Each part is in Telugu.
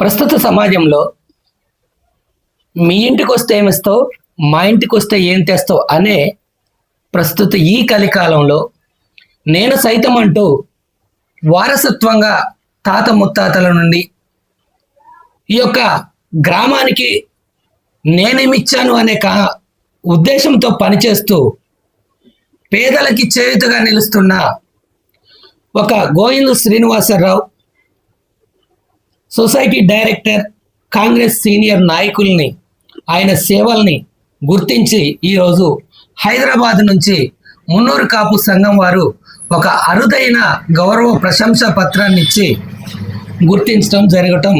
ప్రస్తుత సమాజంలో మీ ఇంటికి వస్తే ఏమిస్తావు? మా ఇంటికి వస్తే ఏం తెస్తావు? అనే ప్రస్తుత ఈ కలికాలంలో నేను సైతం అంటూ వారసత్వంగా తాత ముత్తాతల నుండి ఈ యొక్క గ్రామానికి నేనేమిచ్చాను అనే కా ఉద్దేశంతో పనిచేస్తూ పేదలకి చేయుతగా నిలుస్తున్న ఒక Govind Srinivasarao society director Congress senior నాయకుల్ని ఆయన సేవల్ని గుర్తించి ఈరోజు హైదరాబాద్ నుంచి మున్నూరు కాపు సంఘం వారు ఒక అరుదైన గౌరవ ప్రశంస పత్రాన్ని ఇచ్చి గుర్తించడం జరగటం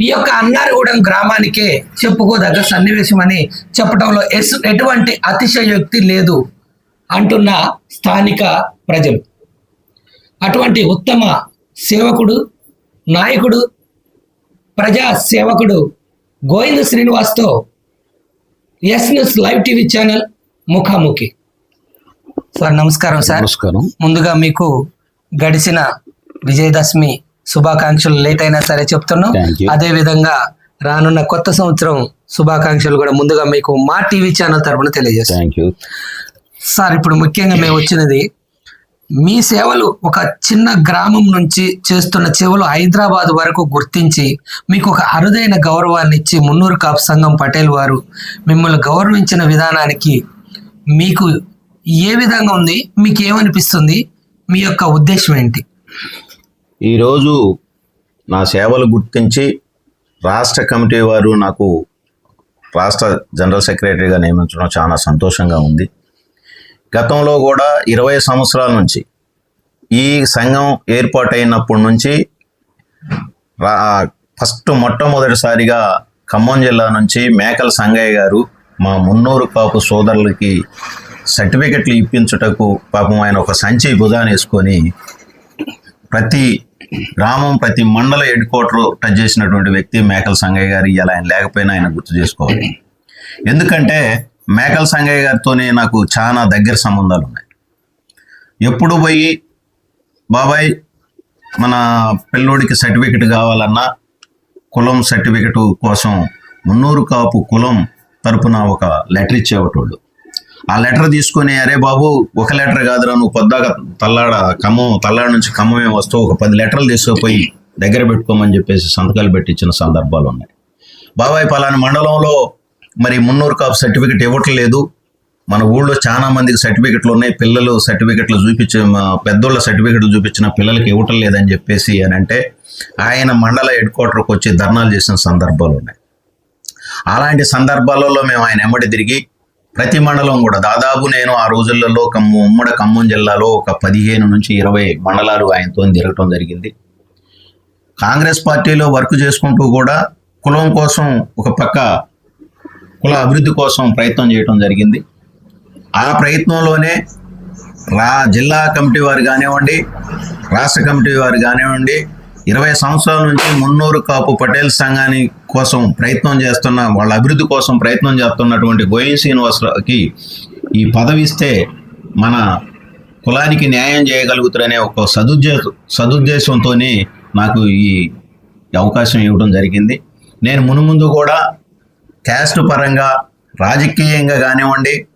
ఈ యొక్క అన్నారగూడెం గ్రామానికే చెప్పుకోదగ్గ సన్నివేశం అని చెప్పడంలో ఎస్ ఎటువంటి అతిశయోక్తి లేదు అంటున్న స్థానిక ప్రజలు. అటువంటి ఉత్తమ సేవకుడు నాయకుడు ప్రజా సేవకుడు Govinda శ్రీనివాస్తో S news live TV channel ముఖాముఖి. సార్ నమస్కారం సార్. నమస్కారం. ముందుగా మీకు గడిచిన విజయదశమి శుభాకాంక్షలు లేట్ అయినా సరే చెప్తున్నాం. అదే విధంగా రానున్న కొత్త సంవత్సరం శుభాకాంక్షలు కూడా ముందుగా మీకు మా టీవీ ఛానల్ తరపున తెలియజేస్తాం. సార్ ఇప్పుడు ముఖ్యంగా మేము వచ్చినది మీ సేవలు ఒక చిన్న గ్రామం నుంచి చేస్తున్న సేవలు హైదరాబాద్ వరకు గుర్తించి మీకు ఒక అరుదైన గౌరవాన్ని ఇచ్చి మున్నూరు కాపు సంఘం పటేల్ వారు మిమ్మల్ని గౌరవించిన విధానానికి మీకు ఏ విధంగా ఉంది మీకు ఏమనిపిస్తుంది మీ యొక్క ఉద్దేశం ఏంటి? ఈరోజు నా సేవలు గుర్తించి రాష్ట్ర కమిటీ వారు నాకు రాష్ట్ర జనరల్ సెక్రటరీగా నియమించడం చాలా సంతోషంగా ఉంది. గతంలో కూడా ఇరవై సంవత్సరాల నుంచి ఈ సంఘం ఏర్పాటైనప్పటి నుంచి ఫస్ట్ మొట్టమొదటిసారిగా ఖమ్మం జిల్లా నుంచి మేకల సంగయ్య గారు మా మున్నూరు కాపు సోదరులకి సర్టిఫికెట్లు ఇప్పించుటకు పాపం ఆయన ఒక సంచి భుజాన వేసుకొని ప్రతి గ్రామం ప్రతి మండల హెడ్ క్వార్టర్ టచ్ చేసినటువంటి వ్యక్తి మేకల సంగయ్య గారు. ఇలా ఆయన లేకపోయినా ఆయన గుర్తు చేసుకోవాలి. ఎందుకంటే మేకల సంగయ్య గారితోనే నాకు చాలా దగ్గర సంబంధాలు ఉన్నాయి. ఎప్పుడు పోయి బాబాయ్ మన పిల్లోడికి సర్టిఫికెట్ కావాలన్నా కులం సర్టిఫికెట్ కోసం మున్నూరు కాపు కులం తరపున ఒక లెటర్ ఇచ్చేవాటోళ్ళు. ఆ లెటర్ తీసుకొని అరే బాబు ఒక లెటర్ కాదురా నువ్వు పొద్దాక తల్లాడ ఖమ్మం తల్లాడ నుంచి ఖమ్మమే వస్తావు ఒక పది లెటర్లు తీసుకుపోయి దగ్గర పెట్టుకోమని చెప్పేసి సంతకాలు పెట్టించిన సందర్భాలు ఉన్నాయి. బాబాయ్ పలాని మండలంలో మరి మున్నూరు కాపు సర్టిఫికెట్ ఇవ్వట్లేదు మన ఊళ్ళో చాలా మందికి సర్టిఫికెట్లు ఉన్నాయి. పిల్లలు సర్టిఫికెట్లు చూపించే మా పెద్దోళ్ళ సర్టిఫికెట్లు చూపించిన పిల్లలకి ఇవ్వటం లేదని చెప్పేసి అని అంటే ఆయన మండల హెడ్ క్వార్టర్కి వచ్చి ధర్నాలు చేసిన సందర్భాలు ఉన్నాయి. అలాంటి సందర్భాలలో మేము ఆయన ఎమ్మడి తిరిగి ప్రతి మండలం కూడా దాదాపు నేను ఆ రోజులలో కమ్ము ఉమ్మడి ఖమ్మం జిల్లాలో ఒక పదిహేను నుంచి ఇరవై మండలాలు ఆయనతో తిరగటం జరిగింది. కాంగ్రెస్ పార్టీలో వర్క్ చేసుకుంటూ కూడా కులం కోసం ఒక పక్క కుల అభివృద్ధి కోసం ప్రయత్నం చేయడం జరిగింది. ఆ ప్రయత్నంలోనే రా జిల్లా కమిటీ వారు కానివ్వండి రాష్ట్ర కమిటీ వారు కానివ్వండి ఇరవై సంవత్సరాల నుంచి మున్నూరు కాపు పటేల్ సంఘాని కోసం ప్రయత్నం చేస్తున్న వాళ్ళ అభివృద్ధి కోసం ప్రయత్నం చేస్తున్నటువంటి గోయిన్ శ్రీనివాసరావుకి ఈ పదవి ఇస్తే మన కులానికి న్యాయం చేయగలుగుతారనే ఒక సదుద్దే సదుద్దేశంతో నాకు ఈ అవకాశం ఇవ్వడం జరిగింది. నేను మునుముందు కూడా క్యాస్ట్ పరంగా రాజకీయంగా కానివ్వండి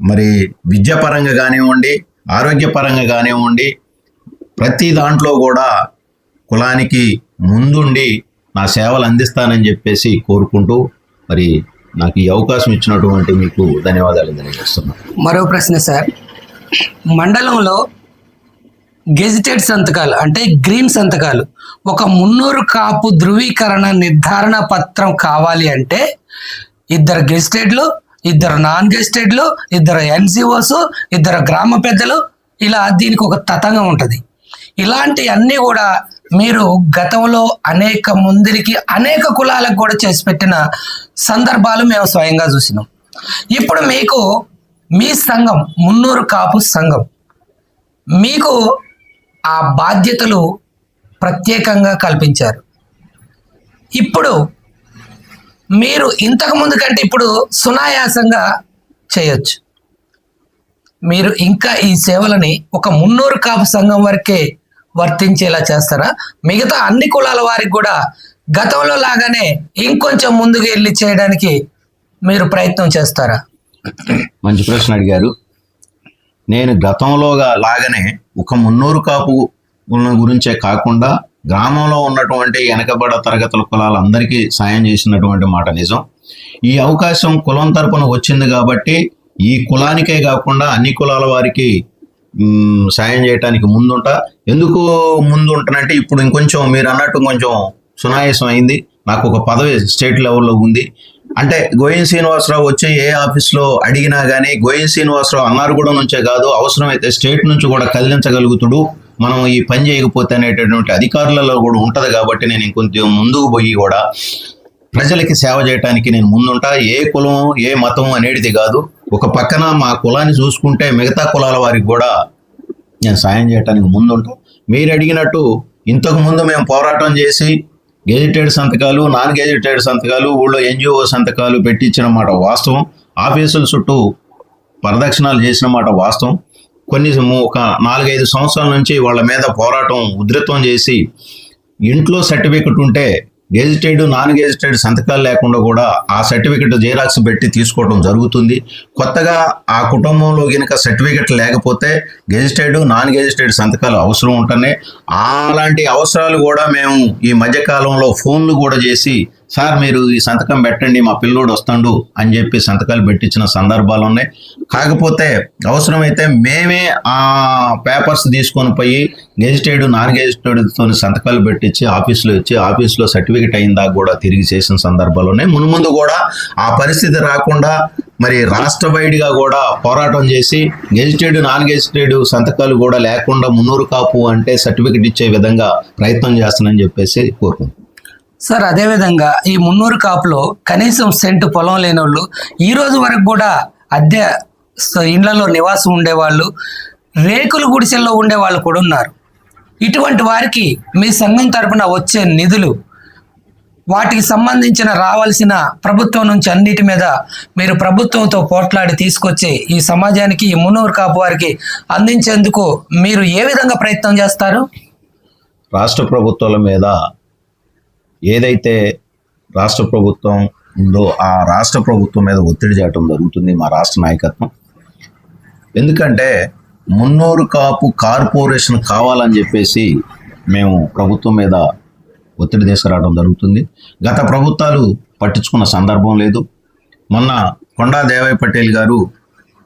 మరి విద్యాపరంగా కానివ్వండి ఆరోగ్యపరంగా కానివ్వండి ప్రతి దాంట్లో కూడా కులానికి ముందుండి నా సేవలు అందిస్తానని చెప్పేసి కోరుకుంటూ మరి నాకు ఈ అవకాశం ఇచ్చినటువంటి మీకు ధన్యవాదాలు తెలియజేస్తున్నాను. మరో ప్రశ్న సార్. మండలంలో గెజిటెడ్ సంతకాలు అంటే గ్రీన్ సంతకాలు. ఒక మున్నూరు కాపు ధృవీకరణ నిర్ధారణ పత్రం కావాలి అంటే ఇద్దరు గెజిటెడ్లు ఇద్దరు నాన్ గెజిటెడ్లు ఇద్దరు ఎన్జిఓస్ ఇద్దరు గ్రామ పెద్దలు ఇలా దీనికి ఒక తతంగం ఉంటుంది. ఇలాంటి అన్నీ కూడా మీరు గతంలో అనేక ముందరికి అనేక కులాలకు కూడా చేసి పెట్టిన సందర్భాలు మేము స్వయంగా చూసినాం. ఇప్పుడు మీకు మీ సంఘం మున్నూరు కాపు సంఘం మీకు ఆ బాధ్యతలు ప్రత్యేకంగా కల్పించారు. ఇప్పుడు మీరు ఇంతకు ముందు కంటే ఇప్పుడు సునాయాసంగా చేయొచ్చు. మీరు ఇంకా ఈ సేవలని ఒక మున్నూరు కాపు సంఘం వరకే వర్తించేలా చేస్తారా? మిగతా అన్ని కులాల వారికి కూడా గతంలో లాగానే ఇంకొంచెం ముందుకు వెళ్ళి చేయడానికి మీరు ప్రయత్నం చేస్తారా? మంచి ప్రశ్న అడిగారు. నేను గతంలోగా లాగానే ఒక మున్నూరు కాపు గురించే కాకుండా గ్రామంలో ఉన్నటువంటి వెనకబడ తరగతుల కులాలందరికీ సాయం చేసినటువంటి మాట నిజం. ఈ అవకాశం కులం తరపున వచ్చింది కాబట్టి ఈ కులానికే కాకుండా అన్ని కులాల వారికి సాయం చేయడానికి ముందుంటా. ఎందుకు ముందు ఉంటానంటే ఇప్పుడు ఇంకొంచెం మీరు అన్నట్టు కొంచెం సునాయాసం అయింది. నాకు ఒక పదవి స్టేట్ లెవెల్లో ఉంది. అంటే గోయిన్ శ్రీనివాసరావు వచ్చి ఏ ఆఫీస్లో అడిగినా కానీ గోయిన్ శ్రీనివాసరావు అన్నారగూడ నుంచే కాదు అవసరమైతే స్టేట్ నుంచి కూడా కదిలించగలుగుతుడు. మనం ఈ పని చేయకపోతే అనేటటువంటి అధికారులలో కూడా ఉంటది కాబట్టి నేను ఇంకొంచెం ముందుకు పోయి కూడా ప్రజలకి సేవ చేయడానికి నేను ముందుంటా. ఏ కులం ఏ మతం అనేది కాదు. ఒక పక్కన మా కులాన్ని చూసుకుంటే మిగతా కులాల వారికి కూడా నేను సాయం చేయడానికి ముందుంటా. మీరు అడిగినట్టు ఇంతకు ముందు మేము పోరాటం చేసి గెజిటెడ్ సంతకాలు నాన్ గెజిటెడ్ సంతకాలు ఊళ్ళో ఎన్జిఓ సంతకాలు పెట్టించిన మాట వాస్తవం. ఆఫీసుల చుట్టూ ప్రదక్షిణాలు చేసిన మాట వాస్తవం. కొన్ని ఒక నాలుగైదు సంవత్సరాల నుంచి వాళ్ళ మీద పోరాటం ఉధృతం చేసి ఇంట్లో సర్టిఫికెట్ ఉంటే గెజిటెడ్ నాన్ గెజిటెడ్ సంతకాలు లేకుండా కూడా ఆ సర్టిఫికెట్ జెరాక్స్ పెట్టి తీసుకోవడం జరుగుతుంది. కొత్తగా ఆ కుటుంబంలో కనుక సర్టిఫికెట్ లేకపోతే గెజిటెడ్ నాన్ గెజిటెడ్ సంతకాలు అవసరం ఉంటేనే. అలాంటి అవసరాలు కూడా మేము ఈ మధ్యకాలంలో ఫోన్లు కూడా చేసి సార్ మీరు ఈ సంతకం పెట్టండి మా పిల్లోడు వస్తాడు అని చెప్పి సంతకాలు పెట్టించిన సందర్భాలు ఉన్నాయి. కాకపోతే అవసరమైతే మేమే ఆ పేపర్స్ తీసుకొని పోయి గెజిటెడ్ నాన్ గెజిటెడ్తో తోని సంతకాలు పెట్టించి ఆఫీస్లో ఇచ్చి ఆఫీస్లో సర్టిఫికెట్ అయిందా కూడా తిరిగి చేసిన సందర్భాలు ఉన్నాయి. మున్ముందు కూడా ఆ పరిస్థితి రాకుండా మరి రాష్ట్ర వైడ్గా కూడా పోరాటం చేసి గెజిటెడ్ నాన్ గెజిటెడ్ సంతకాలు కూడా లేకుండా మున్నూరు కాపు అంటే సర్టిఫికెట్ ఇచ్చే విధంగా ప్రయత్నం చేస్తానని చెప్పేసి కోరుకుంటున్నాను. సార్ అదేవిధంగా ఈ మున్నూరు కాపులో కనీసం సెంటు పొలం లేని వాళ్ళు ఈ రోజు వరకు కూడా అద్దె ఇండ్లలో నివాసం ఉండేవాళ్ళు రేకుల గుడిసెల్లో ఉండేవాళ్ళు కూడా ఉన్నారు. ఇటువంటి వారికి మీ సంఘం తరపున వచ్చే నిధులు వాటికి సంబంధించిన రావాల్సిన ప్రభుత్వం నుంచి అన్నిటి మీద మీరు ప్రభుత్వంతో పోట్లాడి తీసుకొచ్చి ఈ సమాజానికి ఈ మున్నూరు కాపు వారికి అందించేందుకు మీరు ఏ విధంగా ప్రయత్నం చేస్తారు? రాష్ట్ర ప్రభుత్వాల మీద ఏదైతే రాష్ట్ర ప్రభుత్వం ఉందో ఆ రాష్ట్ర ప్రభుత్వం మీద ఒత్తిడి చేయటం జరుగుతుంది మా రాష్ట్ర నాయకత్వం. ఎందుకంటే మున్నూరు కాపు కార్పొరేషన్ కావాలని చెప్పేసి మేము ప్రభుత్వం మీద ఒత్తిడి తీసుకురావడం జరుగుతుంది. గత ప్రభుత్వాలు పట్టించుకున్న సందర్భం లేదు. మొన్న కొండా దేవయ్య పటేల్ గారు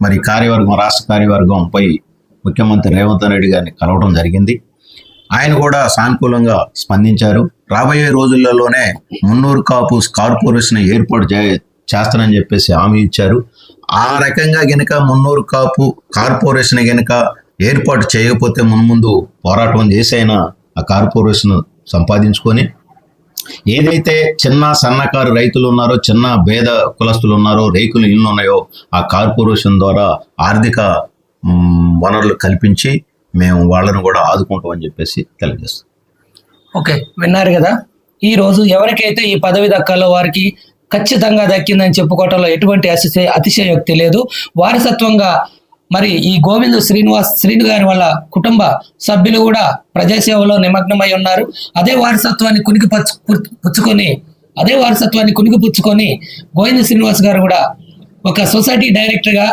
మరి కార్యవర్గం రాష్ట్ర కార్యవర్గంపై ముఖ్యమంత్రి రేవంత్ రెడ్డి గారిని కలవడం జరిగింది. ఆయన కూడా సానుకూలంగా స్పందించారు. రాబోయే రోజులలోనే మున్నూరు కాపు కార్పొరేషన్ ఏర్పాటు చే చేస్తానని చెప్పేసి హామీ ఇచ్చారు. ఆ రకంగా గనుక మున్నూరు కాపు కార్పొరేషన్ గనుక ఏర్పాటు చేయకపోతే మున్ముందు పోరాటం చేసైనా ఆ కార్పొరేషన్ సంపాదించుకొని ఏదైతే చిన్న సన్నకారు రైతులు ఉన్నారో చిన్న భేద కులస్తులు ఉన్నారో రేకులు ఇళ్ళు ఉన్నాయో ఆ కార్పొరేషన్ ద్వారా ఆర్థిక వనరులు కల్పించి మేము వాళ్ళను కూడా ఆదుకుంటామని చెప్పేసి తెలియజేస్తాం. ఓకే విన్నారు కదా? ఈ రోజు ఎవరికైతే ఈ పదవి దక్కాలో వారికి ఖచ్చితంగా దక్కిందని చెప్పుకోవటంలో ఎటువంటి అతిశయ అతిశయోక్తి లేదు. వారసత్వంగా మరి ఈ గోవిందు శ్రీనివాస్ శ్రీను గారి వాళ్ళ కుటుంబ సభ్యులు కూడా ప్రజాసేవలో నిమగ్నమై ఉన్నారు. అదే వారసత్వాన్ని కునికి పచ్చు పుచ్చుకొని అదే వారసత్వాన్ని కునికి పుచ్చుకొని గోవింద శ్రీనివాస్ గారు కూడా ఒక సొసైటీ డైరెక్టర్గా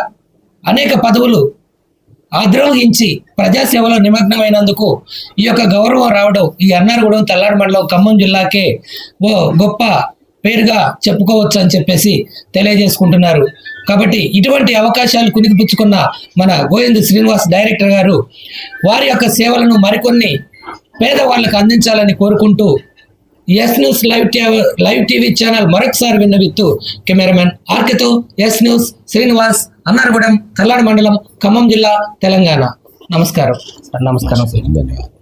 అనేక పదవులు ఆద్రోహించి ప్రజాసేవలో నిమగ్నమైనందుకు ఈ యొక్క గౌరవం రావడం ఈ అన్నారగూడెం తెల్లారి మండలం ఖమ్మం జిల్లాకే ఓ గొప్ప పేరుగా చెప్పుకోవచ్చు అని చెప్పేసి తెలియజేసుకుంటున్నారు. కాబట్టి ఇటువంటి అవకాశాలు కునికిపుచ్చుకున్న మన గోవింద్ శ్రీనివాస్ డైరెక్టర్ గారు వారి యొక్క సేవలను మరికొన్ని పేదవాళ్ళకు అందించాలని కోరుకుంటూ S news live TV live TV channel మరొకసారి విన్నవిత్తు కెమెరామెన్ ఆర్కెతో ఎస్ న్యూస్ శ్రీనివాస్ అన్నారగూడెం తల్లాడు మండలం ఖమ్మం జిల్లా తెలంగాణ. నమస్కారం. నమస్కారం. ధన్యవాదాలు